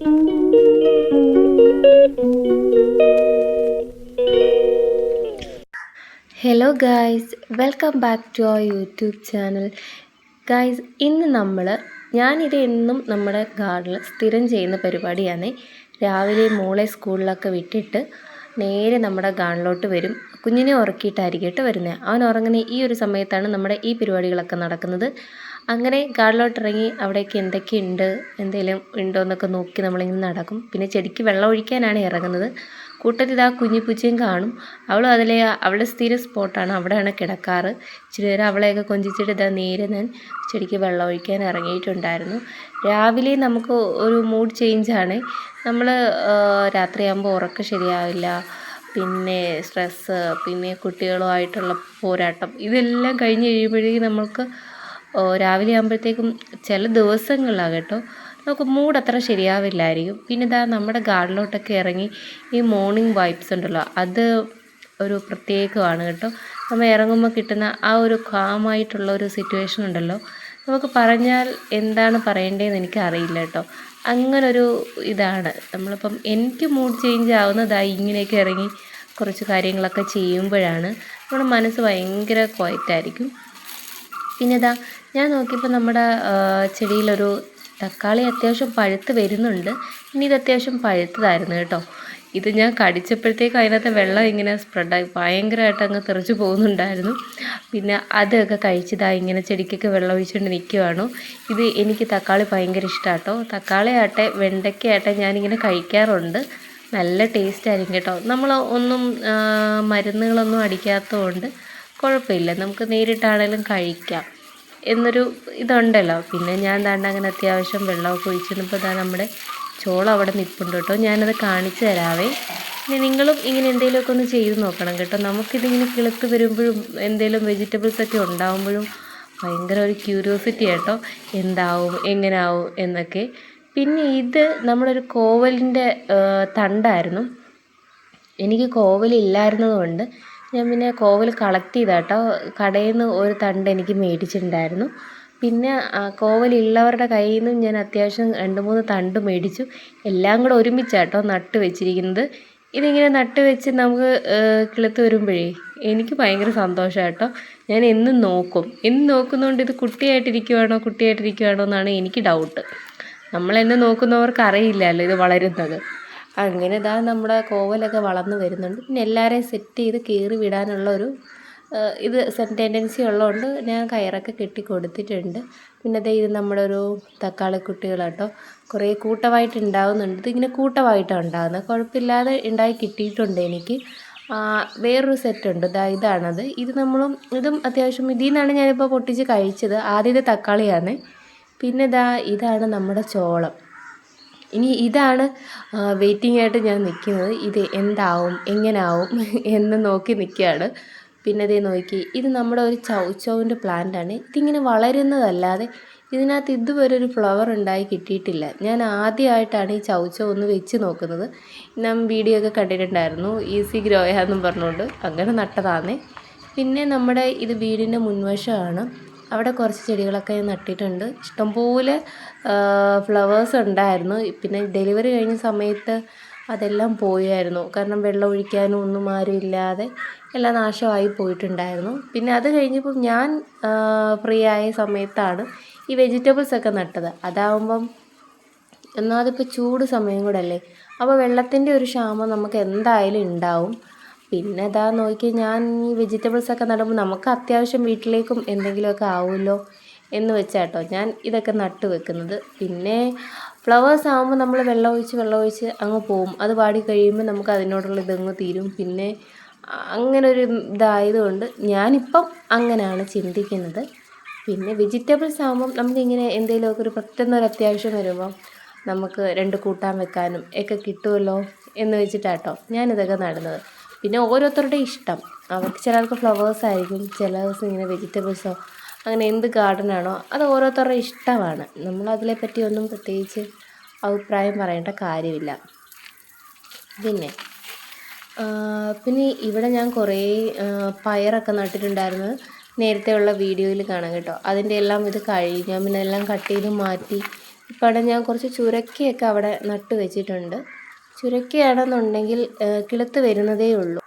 Hello guys welcome back to our YouTube channel guys ഇന്ന് നമ്മൾ ഞാനിത് എന്നും നമ്മുടെ ഗാർഡനിൽ സ്ഥിരം ചെയ്യുന്ന പരിപാടിയാണ്. രാവിലെ മോളെ സ്കൂളിലൊക്കെ വിട്ടിട്ട് നേരെ നമ്മുടെ ഗാർഡനിലോട്ട് വരും. കുഞ്ഞിനെ ഉറക്കിയിട്ടായിരിക്കും കേട്ടോ വരുന്നത് അവൻ ഉറങ്ങുന്ന ഈ ഒരു സമയത്താണ് നമ്മുടെ ഈ പരിപാടികളൊക്കെ നടക്കുന്നത്. അങ്ങനെ കാടിലോട്ട് ഇറങ്ങി അവിടേക്ക് എന്തൊക്കെയുണ്ട് എന്തെങ്കിലും ഉണ്ടോ എന്നൊക്കെ നോക്കി നമ്മളിങ്ങനെ നടക്കും. പിന്നെ ചെടിക്ക് വെള്ളം ഒഴിക്കാനാണ് ഇറങ്ങുന്നത്. കൂട്ടത്തിൽ ഇതാ കുഞ്ഞിപ്പൂച്ചയും കാണും. അവളും അതിലെ അവളുടെ സ്ഥിര സ്പോട്ടാണ്. അവിടെയാണ് കിടക്കാറ്. ഇച്ചിരി നേരം അവളെയൊക്കെ കൊഞ്ചിച്ചിട്ട് ഇതാ നേരെ ഞാൻ ചെടിക്ക് വെള്ളം ഒഴിക്കാൻ ഇറങ്ങിയിട്ടുണ്ടായിരുന്നു. രാവിലെ നമുക്ക് ഒരു മൂഡ് ചേഞ്ചാണ് നമ്മൾ രാത്രിയാകുമ്പോൾ ഉറക്കം ശരിയാവില്ല. പിന്നെ സ്ട്രെസ്സ് പിന്നെ കുട്ടികളുമായിട്ടുള്ള പോരാട്ടം ഇതെല്ലാം കഴിഞ്ഞ് കഴിയുമ്പോഴേക്കും നമ്മൾക്ക് രാവിലെ ആകുമ്പോഴത്തേക്കും ചില ദിവസങ്ങളിലാണ് കേട്ടോ നമുക്ക് മൂഡ് അത്ര ശരിയാവില്ലായിരിക്കും. പിന്നെ ഇതാ നമ്മുടെ ഗാർഡനിലോട്ടൊക്കെ ഇറങ്ങി ഈ മോർണിംഗ് വൈബ്സ് ഉണ്ടല്ലോ അത് ഒരു പ്രത്യേകമാണ് കേട്ടോ. നമ്മൾ ഇറങ്ങുമ്പോൾ കിട്ടുന്ന ആ ഒരു കാമായിട്ടുള്ള ഒരു സിറ്റുവേഷൻ ഉണ്ടല്ലോ. നമുക്ക് പറഞ്ഞാൽ എന്താണ് പറയേണ്ടതെന്ന് എനിക്ക് അറിയില്ല കേട്ടോ. അങ്ങനൊരു ഇതാണ്. നമ്മളിപ്പം എനിക്ക് മൂഡ് ചേഞ്ച് ആവുന്നതായി ഇങ്ങനെയൊക്കെ ഇറങ്ങി കുറച്ച് കാര്യങ്ങളൊക്കെ ചെയ്യുമ്പോഴാണ് നമ്മുടെ മനസ്സ് ഭയങ്കര ക്വയറ്റായിരിക്കും പിന്നെ ഇതാ ഞാൻ നോക്കിയപ്പോൾ നമ്മുടെ ചെടിയിലൊരു തക്കാളി അത്യാവശ്യം പഴുത്ത് വരുന്നുണ്ട്. ഇനി ഇത് അത്യാവശ്യം പഴുത്തതായിരുന്നു കേട്ടോ. ഇത് ഞാൻ കടിച്ചപ്പോഴത്തേക്ക് അതിനകത്ത് വെള്ളം ഇങ്ങനെ സ്പ്രെഡായി ഭയങ്കരമായിട്ട് അങ്ങ് തെറിച്ച് പോകുന്നുണ്ടായിരുന്നു. പിന്നെ അതൊക്കെ കഴിച്ചതായി ഇങ്ങനെ ചെടിക്കൊക്കെ വെള്ളം ഒഴിച്ചുകൊണ്ട് നിൽക്കുവാണോ ഇത് എനിക്ക് തക്കാളി ഭയങ്കര ഇഷ്ടമാട്ടോ തക്കാളി ആട്ടെ വെണ്ടയ്ക്ക ആട്ടെ ഞാനിങ്ങനെ കഴിക്കാറുണ്ട്. നല്ല ടേസ്റ്റ് ആയിരിക്കും കേട്ടോ. നമ്മൾ ഒന്നും മരുന്നുകളൊന്നും അടിക്കാത്തതുകൊണ്ട് കുഴപ്പമില്ല. നമുക്ക് നേരിട്ടാണേലും കഴിക്കാം. എന്നൊരു ഇതുണ്ടല്ലോ. പിന്നെ ഞാൻ ദാണ്ട് അങ്ങനെ അത്യാവശ്യം വെള്ളമൊക്കെ ഒഴിച്ചിരുന്നപ്പോൾ ഇതാ നമ്മുടെ ചോളം അവിടെ നിൽപ്പുണ്ട് കേട്ടോ. ഞാനത് കാണിച്ചു തരാവേ. ഇനി നിങ്ങളും ഇങ്ങനെ എന്തെങ്കിലുമൊക്കെ ഒന്ന് ചെയ്ത് നോക്കണം കേട്ടോ. നമുക്കിതിങ്ങനെ കിളുത്ത് വരുമ്പോഴും എന്തെങ്കിലും വെജിറ്റബിൾസ് ഒക്കെ ഉണ്ടാകുമ്പോഴും ഭയങ്കര ഒരു ക്യൂരിയോസിറ്റി കേട്ടോ എന്താവും എങ്ങനെയാവും എന്നൊക്കെ. പിന്നെ ഇത് നമ്മളൊരു കോവലിന്റെ തണ്ടായിരുന്നു. എനിക്ക് കോവലില്ലായിരുന്നത് കൊണ്ട് ഞാൻ പിന്നെ കോവൽ കളക്ട് ചെയ്താട്ടോ. കടയിൽ നിന്ന് ഒരു തണ്ട് എനിക്ക് മേടിച്ചിട്ടുണ്ടായിരുന്നു. പിന്നെ കോവലുള്ളവരുടെ കയ്യിൽ നിന്നും ഞാൻ അത്യാവശ്യം രണ്ട് മൂന്ന് തണ്ട് മേടിച്ചു. എല്ലാം കൂടെ ഒരുമിച്ചാട്ടോ നട്ട് വെച്ചിരിക്കുന്നത്. ഇതിങ്ങനെ നട്ട് വെച്ച് നമുക്ക് കിളുത്ത് വരുമ്പോഴേ എനിക്ക് ഭയങ്കര സന്തോഷമാണ് കേട്ടോ ഞാൻ എന്നും നോക്കും. എന്നും നോക്കുന്നതുകൊണ്ട് ഇത് കുട്ടിയായിട്ടിരിക്കുവാണോ കുട്ടിയായിട്ടിരിക്കുവാണോ എന്നാണ് എനിക്ക് ഡൗട്ട് നമ്മളെന്നെ നോക്കുന്നവർക്ക് അറിയില്ലല്ലോ ഇത് വളരുന്നത്. അങ്ങനെ ഇതാ നമ്മുടെ കോവലൊക്കെ വളർന്നു വരുന്നുണ്ട്. പിന്നെ എല്ലാവരെയും സെറ്റ് ചെയ്ത് കയറി വിടാനുള്ള ഒരു ഇത് ടെൻഡൻസി ഉള്ളതുകൊണ്ട് ഞാൻ കയറൊക്കെ കെട്ടി കൊടുത്തിട്ടുണ്ട് പിന്നെ ദേ ഇത് നമ്മുടെ ഒരു തക്കാളി കുട്ടികളാട്ടോ കുറേ കൂട്ടമായിട്ട് ഉണ്ടാവുന്നുണ്ട്. ഇതിങ്ങനെ കൂട്ടമായിട്ടാണ് ഉണ്ടാകുന്നത് കുഴപ്പമില്ലാതെ ഉണ്ടായി കിട്ടിയിട്ടുണ്ട് എനിക്ക്. വേറൊരു സെറ്റുണ്ട് ഇതാ ഇതാണത്. ഇത് നമ്മളും ഇതും അത്യാവശ്യം ഇതിൽ നിന്നാണ് ഞാനിപ്പോൾ പൊട്ടിച്ച് കഴിച്ചത്. ആദ്യത്തെ തക്കാളിയാണ്. പിന്നെ ഇതാ ഇതാണ് നമ്മുടെ ചോളം. ഇനി ഇതാണ് വെയിറ്റിംഗ് ആയിട്ട് ഞാൻ നിൽക്കുന്നത് ഇത് എന്താവും എങ്ങനാവും എന്ന് നോക്കി നിൽക്കുകയാണ് പിന്നെ ഇതേ നോക്കി ഇത് നമ്മുടെ ഒരു ചൗച്ചൗവിന്റെ പ്ലാന്റാണ് ഇതിങ്ങനെ വളരുന്നതല്ലാതെ ഇതിനകത്ത് ഇതുവരെ ഒരു ഫ്ലവർ ഉണ്ടായി കിട്ടിയിട്ടില്ല. ഞാൻ ആദ്യമായിട്ടാണ് ഈ ചൗച്ചോ ഒന്ന് വെച്ച് നോക്കുന്നത്. ഞാൻ വീഡിയോ ഒക്കെ കണ്ടിട്ടുണ്ടായിരുന്നു ഈസി ഗ്രോയാന്നും പറഞ്ഞുകൊണ്ട്. അങ്ങനെ നട്ടതാന്നേ. പിന്നെ നമ്മുടെ ഇത് വീടിന്റെ മുൻവശമാണ്. അവിടെ കുറച്ച് ചെടികളൊക്കെ ഞാൻ നട്ടിട്ടുണ്ട്. ഇഷ്ടംപോലെ ഫ്ലവേഴ്സ് ഉണ്ടായിരുന്നു. പിന്നെ ഡെലിവറി കഴിഞ്ഞ സമയത്ത് അതെല്ലാം പോയായിരുന്നു. കാരണം വെള്ളം ഒഴിക്കാനും ഒന്നും ആരും ഇല്ലാതെ എല്ലാം നാശമായി പോയിട്ടുണ്ടായിരുന്നു. പിന്നെ അത് കഴിഞ്ഞപ്പോൾ ഞാൻ ഫ്രീ ആയ സമയത്താണ് ഈ വെജിറ്റബിൾസ് ഒക്കെ നട്ടത്. അതാവുമ്പം ഒന്നാമതിപ്പോൾ ചൂട് സമയം കൂടെ അല്ലേ അപ്പോൾ വെള്ളത്തിന്റെ ഒരു ക്ഷാമം നമുക്ക് എന്തായാലും ഉണ്ടാവും. പിന്നെ ഇതാ നോക്കി ഞാൻ ഈ വെജിറ്റബിൾസ് ഒക്കെ നടുമ്പോൾ നമുക്ക് അത്യാവശ്യം വീട്ടിലേക്കും എന്തെങ്കിലുമൊക്കെ ആവുമല്ലോ എന്ന് വെച്ചാട്ടോ ഞാൻ ഇതൊക്കെ നട്ട് വെക്കുന്നത്. പിന്നെ ഫ്ലവേഴ്സ് ആകുമ്പോൾ നമ്മൾ വെള്ളം ഒഴിച്ച് വെള്ളം ഒഴിച്ച് അങ്ങ് പോവും. അത് വാടി കഴിയുമ്പോൾ നമുക്ക് അതിനോടുള്ള ഇതങ്ങ് തീരും. പിന്നെ അങ്ങനെ ഒരു ഇതായതുകൊണ്ട് ഞാനിപ്പം അങ്ങനെയാണ് ചിന്തിക്കുന്നത്. പിന്നെ വെജിറ്റബിൾസ് ആകുമ്പം നമുക്കിങ്ങനെ എന്തെങ്കിലുമൊക്കെ ഒരു പെട്ടെന്ന് ഒരു അത്യാവശ്യം വരുമ്പം നമുക്ക് രണ്ട് കൂട്ടാൻ വെക്കാനും ഒക്കെ കിട്ടുമല്ലോ എന്ന് വെച്ചിട്ടാട്ടോ ഞാനിതൊക്കെ നടുന്നത്. പിന്നെ ഓരോരുത്തരുടെ ഇഷ്ടം. അവർക്ക് ചിലർക്ക് ഫ്ലവേഴ്സ് ആയിരിക്കും ചില ദിവസം ഇങ്ങനെ വെജിറ്റബിൾസോ അങ്ങനെ എന്ത് ഗാർഡനാണോ അത് ഓരോരുത്തരുടെ ഇഷ്ടമാണ്. നമ്മൾ അതിനെപ്പറ്റി ഒന്നും പ്രത്യേകിച്ച് അഭിപ്രായം പറയേണ്ട കാര്യമില്ല. പിന്നെ പിന്നെ ഇവിടെ ഞാൻ കുറേ പയറൊക്കെ നട്ടിട്ടുണ്ടായിരുന്നു. നേരത്തെ ഉള്ള വീഡിയോയിൽ കാണാം കേട്ടോ. അതിന്റെ എല്ലാം ഇത് കഴിഞ്ഞു പിന്നെ എല്ലാം കട്ട് ചെയ്ത് മാറ്റി. ഇപ്പം അവിടെ ഞാൻ കുറച്ച് ചുരക്കിയൊക്കെ അവിടെ നട്ട് വെച്ചിട്ടുണ്ട്. ചുരക്കയാണെന്നുണ്ടെങ്കിൽ ഏഹ്, കിളുത്ത് വരുന്നതേ ഉള്ളൂ.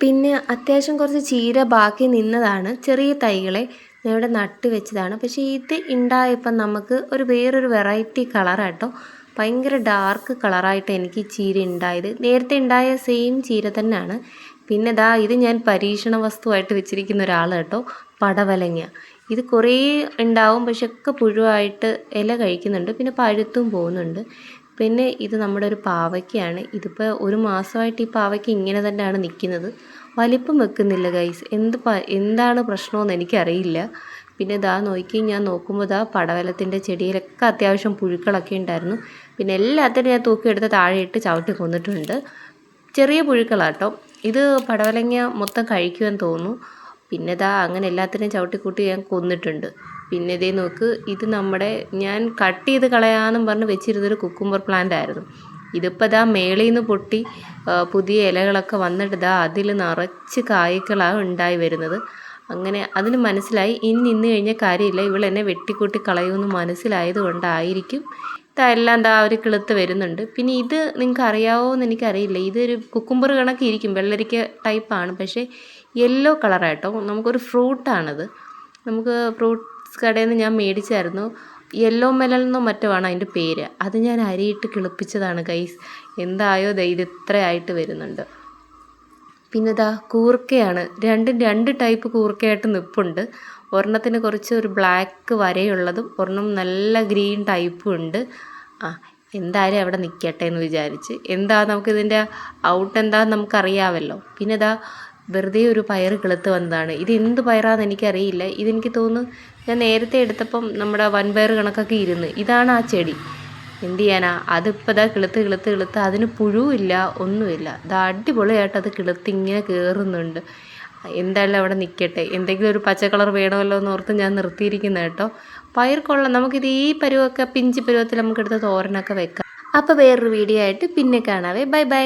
പിന്നെ അത്യാവശ്യം കുറച്ച് ചീര ബാക്കി നിന്നതാണ്. ചെറിയ തൈകളെ ഞാൻ ഇവിടെ നട്ട് വെച്ചതാണ്. പക്ഷേ ഇത് ഉണ്ടായപ്പം നമുക്ക് ഒരു വേറൊരു വെറൈറ്റി കളറാട്ടോ. ഭയങ്കര ഡാർക്ക് കളറായിട്ട് എനിക്ക് ചീര ഉണ്ടായത്. നേരത്തെ ഉണ്ടായ സെയിം ചീര തന്നെയാണ്. പിന്നെ ദാ ഇത് ഞാൻ പരീക്ഷണ വസ്തുവായിട്ട് വെച്ചിരിക്കുന്ന ഒരാൾ കേട്ടോ പടവലങ്ങ. ഇത് കുറേ ഉണ്ടാവും പക്ഷെ ഒക്കെ പുഴുവായിട്ട് ഇല കഴിക്കുന്നുണ്ട്. പിന്നെ പഴുത്തും പോകുന്നുണ്ട്. പിന്നെ ഇത് നമ്മുടെ ഒരു പാവയ്ക്കയാണ് ഇതിപ്പോൾ ഒരു മാസമായിട്ട് ഈ പാവയ്ക്ക ഇങ്ങനെ തന്നെയാണ് നിൽക്കുന്നത് വലിപ്പം വെക്കുന്നില്ല ഗൈസ് എന്ത് എന്താണ് പ്രശ്നമെന്ന് എനിക്കറിയില്ല. പിന്നെ ദാ നോക്കി ഞാൻ നോക്കുമ്പോൾ ദാ പടവലത്തിന്റെ ചെടിയിലൊക്കെ അത്യാവശ്യം പുഴുക്കളൊക്കെ ഉണ്ടായിരുന്നു. പിന്നെ എല്ലാത്തിനും ഞാൻ തൂക്കിയെടുത്ത് താഴെ ഇട്ട് ചവിട്ടി കൊന്നിട്ടുണ്ട്. ചെറിയ പുഴുക്കളാട്ടോ. ഇത് പടവലങ്ങ മൊത്തം കഴിക്കുമെന്ന് തോന്നുന്നു. പിന്നെ ദാ അങ്ങനെ എല്ലാത്തിനെയും ചവിട്ടിക്കൂട്ടി ഞാൻ കൊന്നിട്ടുണ്ട്. പിന്നെ ഇതേ നോക്ക് ഇത് നമ്മുടെ ഞാൻ കട്ട് ചെയ്ത് കളയാമെന്നും പറഞ്ഞ് വെച്ചിരുന്നൊരു കുക്കുംബർ പ്ലാന്റ് ആയിരുന്നു. ഇതിപ്പോൾ ഇതാ മേളിൽ നിന്ന് പൊട്ടി പുതിയ ഇലകളൊക്കെ വന്നിട്ട് ഇതാ അതിൽ നിറച്ച് കായ്ക്കളാണ് ഉണ്ടായി വരുന്നത്. അങ്ങനെ അതിന് മനസ്സിലായി ഇനി നിന്ന് കഴിഞ്ഞാൽ കാര്യമില്ല ഇവൾ എന്നെ വെട്ടിക്കൂട്ടി കളയുമെന്ന് മനസ്സിലായത് കൊണ്ടായിരിക്കും. ഇതെല്ലാം എന്താ ഒരു കിളുത്ത് വരുന്നുണ്ട്. പിന്നെ ഇത് നിങ്ങൾക്ക് അറിയാവോ എന്ന് എനിക്കറിയില്ല. ഇതൊരു കുക്കുംബർ കണക്ക് ഇരിക്കും വെള്ളരിക്ക ടൈപ്പാണ് പക്ഷേ യെല്ലോ കളറായിട്ടോ നമുക്കൊരു ഫ്രൂട്ടാണത് നമുക്ക് ഫ്രൂട്ട്സ് കടയിൽ നിന്ന് ഞാൻ മേടിച്ചായിരുന്നു. യെല്ലോ മെലൽ എന്നോ മറ്റോ ആണ് അതിന്റെ പേര്. അത് ഞാൻ അരിയിട്ട് കിളിപ്പിച്ചതാണ് ഗൈസ് എന്തായോ ഇത് ഇത്രയായിട്ട് വരുന്നുണ്ട്. പിന്നെ ഇതാ കൂർക്കയാണ്. രണ്ടും രണ്ട് ടൈപ്പ് കൂർക്കയായിട്ട് നിപ്പുണ്ട്. ഒരെണ്ണത്തിന് കുറച്ച് ഒരു ബ്ലാക്ക് വരയുള്ളതും ഒരെണ്ണം നല്ല ഗ്രീൻ ടൈപ്പും ഉണ്ട്. ആ എന്തായാലും അവിടെ നിൽക്കട്ടെ എന്ന് വിചാരിച്ച്. എന്താ നമുക്കിതിന്റെ ഔട്ട് എന്താന്ന് നമുക്കറിയാമല്ലോ. പിന്നെ ഇതാ വെറുതെ ഒരു പയർ കിളുത്ത് വന്നതാണ്. ഇത് എന്ത് പയറാന്ന് എനിക്കറിയില്ല. ഇതെനിക്ക് തോന്നുന്നു ഞാൻ നേരത്തെ എടുത്തപ്പം നമ്മുടെ വൻപയർ കണക്കൊക്കെ ഇരുന്ന് ഇതാണ് ആ ചെടി. എന്ത് ചെയ്യാനാ? അതിപ്പോൾ ഇതാ കിളുത്ത് കിളുത്ത് കിളുത്ത് അതിന് പുഴുവില്ല ഒന്നുമില്ല. ഇത് അടിപൊളിയായിട്ട് അത് കിളുത്ത് ഇങ്ങനെ കയറുന്നുണ്ട് എന്തായാലും അവിടെ നിൽക്കട്ടെ എന്തെങ്കിലും ഒരു പച്ച കളർ വേണമല്ലോ എന്ന് ഓർത്ത് ഞാൻ നിർത്തിയിരിക്കുന്ന കേട്ടോ. പയർ കൊള്ളാം. നമുക്കിത് ഈ പരുവൊക്കെ പിഞ്ച് പരുവത്തിൽ നമുക്കെടുത്ത് തോരനൊക്കെ വെക്കാം. അപ്പോൾ വേറൊരു വീഡിയോ ആയിട്ട് പിന്നെ കാണാവേ. Bye bye.